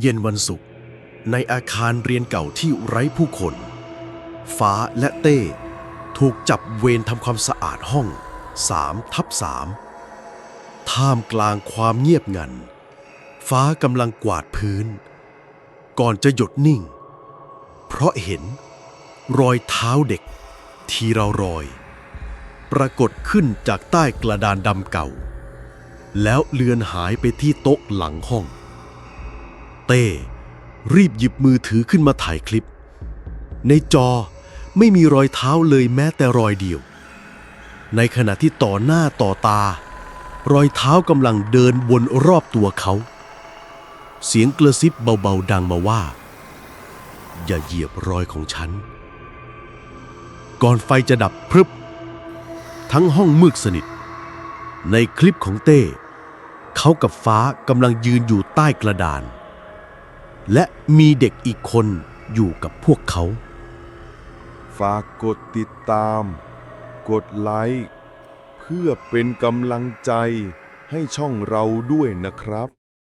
เย็นวันศุกร์ในอาคารเรียนเก่าที่ไร้ผู้คน ฟ้าและเต้ ถูกจับเวรทำความสะอาดห้อง3ทับ3ท่ามกลางความเงียบงัน ฟ้ากำลังกวาดพื้น ก่อนจะหยุดนิ่ง เพราะเห็นรอยเท้าเด็กทีเรารอย ปรากฏขึ้นจากใต้กระดานดำเก่า แล้วเลือนหายไปที่โต๊ะหลังห้อง เต้ รีบหยิบมือถือขึ้นมาถ่ายคลิป ในจอไม่มีรอยเท้าเลยแม้แต่รอยเดียว ในขณะที่ต่อหน้าต่อตา รอยเท้ากำลังเดินวนรอบตัวเขา เสียงกระซิบเบาๆดังมาว่า อย่าเหยียบรอยของฉัน ก่อนไฟจะดับพรึบ ทั้งห้องมืดสนิท ในคลิปของเต้ เขากับฟ้ากำลังยืนอยู่ใต้กระดาน และมีเด็กอีกคนอยู่กับพวกเขา ฝากกดติดตาม กดไลค์ เพื่อเป็นกำลังใจให้ช่องเราด้วยนะครับ